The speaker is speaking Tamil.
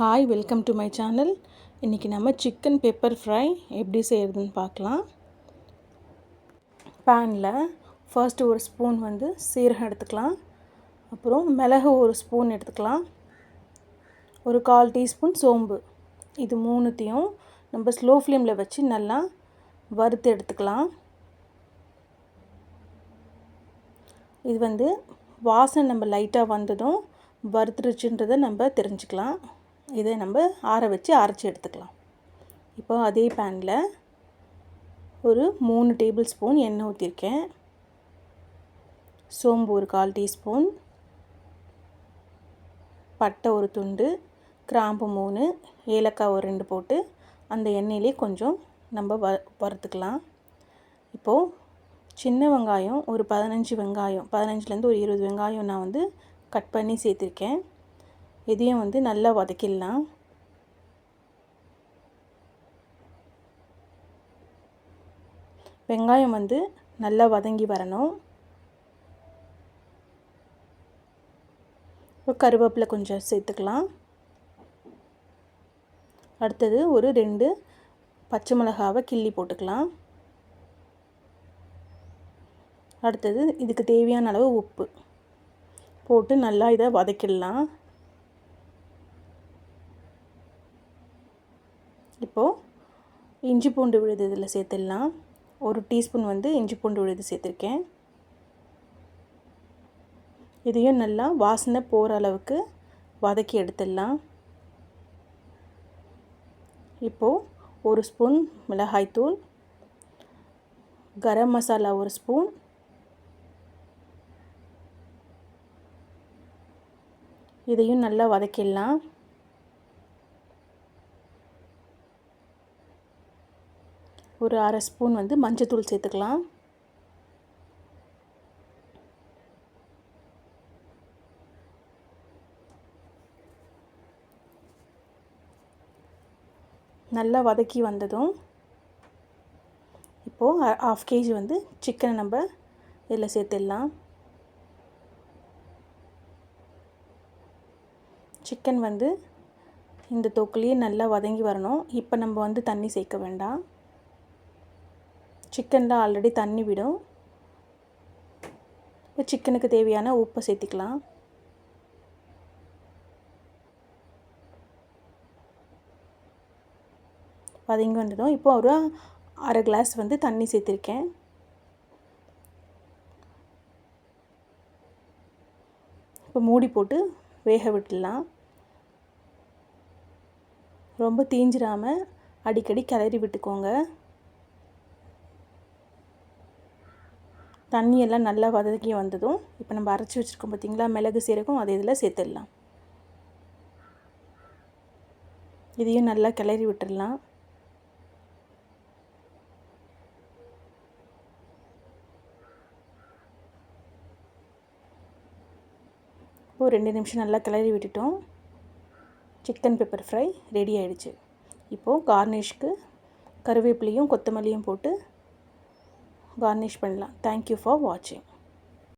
Hi welcome to my channel இன்றைக்கி நம்ம சிக்கன் பெப்பர் ஃப்ரை எப்படி செய்கிறதுன்னு பார்க்கலாம். பேனில் ஃபர்ஸ்ட்டு ஒரு ஸ்பூன் வந்து சீரகம் எடுத்துக்கலாம். அப்புறம் மிளகு ஒரு ஸ்பூன் எடுத்துக்கலாம். ஒரு கால் டீஸ்பூன் சோம்பு. இது மூணுத்தையும் நம்ம ஸ்லோ ஃப்ளேமில் வச்சு நல்லா வறுத்து எடுத்துக்கலாம். இது வந்து வாசனை நம்ம லைட்டாக வந்ததும் வறுத்துருச்சுன்றதை நம்ம தெரிஞ்சுக்கலாம். இதை நம்ம ஆற வச்சு அரைச்சி எடுத்துக்கலாம். இப்போ அதே பேனில் ஒரு மூணு டேபிள் ஸ்பூன் எண்ணெய் ஊற்றிருக்கேன் சோம்பு ஒரு கால் டீஸ்பூன் பட்டை ஒரு துண்டு கிராம்பு மூணு ஏலக்காய் ஒரு ரெண்டு போட்டு அந்த எண்ணெயிலே கொஞ்சம் நம்ம வ வறுத்துக்கலாம். இப்போது சின்ன வெங்காயம் ஒரு பதினஞ்சு வெங்காயம் பதினஞ்சுலேருந்து ஒரு இருபது வெங்காயம் நான் வந்து கட் பண்ணி சேர்த்துருக்கேன். இதையும் வந்து நல்லா வதக்கிடலாம். வெங்காயம் வந்து நல்லா வதங்கி வரணும். இப்போ கருவேப்பிலை கொஞ்சம் சேர்த்துக்கலாம். அடுத்தது ஒரு ரெண்டு பச்சை மிளகாவை கிள்ளி போட்டுக்கலாம். அடுத்தது இதுக்கு தேவையான அளவு உப்பு போட்டு நல்லா இதை வதக்கிடலாம். இப்போது இஞ்சி பூண்டு விழுது இதில் சேர்த்துடலாம். ஒரு டீஸ்பூன் வந்து இஞ்சி பூண்டு விழுது சேர்த்துருக்கேன். இதையும் நல்லா வாசனை போகிற அளவுக்கு வதக்கி எடுத்துடலாம். இப்போது ஒரு ஸ்பூன் மிளகாய்த்தூள் கரம் மசாலா ஒரு ஸ்பூன் இதையும் நல்லா வதக்கிடலாம். ஒரு அரை ஸ்பூன் வந்து மஞ்சத்தூள் சேர்த்துக்கலாம். நல்லா வதக்கி வந்ததும் இப்போது ஹாஃப் கேஜி வந்து சிக்கனை நம்ம இதில் சேர்த்துடலாம். சிக்கன் வந்து இந்த தொக்குலேயே நல்லா வதங்கி வரணும். இப்போ நம்ம வந்து தண்ணி சேர்க்க வேண்டாம். சிக்கனில் ஆல்ரெடி தண்ணி விடும். இப்போ சிக்கனுக்கு தேவையான உப்பை சேர்த்திக்கலாம். வதங்கி வந்ததும் இப்போ ஒரு அரை கிளாஸ் வந்து தண்ணி சேர்த்துருக்கேன். இப்போ மூடி போட்டு வேக விட்டுடலாம். ரொம்ப தீஞ்சிடாமல் அடிக்கடி கிளறி விட்டுக்கோங்க. தண்ணியெல்லாம் நல்லா வதக்கி வந்ததும் இப்போ நம்ம அரைச்சி வச்சுருக்கோம் பார்த்திங்களா மிளகு சீரகம் அதை இதில் சேர்த்துடலாம். இதையும் நல்லா கிளறி விட்டுடலாம். ஒரு ரெண்டு நிமிஷம் நல்லா கிளறி விட்டுட்டோம். சிக்கன் பெப்பர் ஃப்ரை ரெடி ஆகிடுச்சு இப்போது கார்னிஷ்க்கு கருவேப்பிலையும் கொத்தமல்லியும் போட்டு கார்னிஷ் பண்ணலாம் தேங்க்யூ ஃபார் வாட்சிங்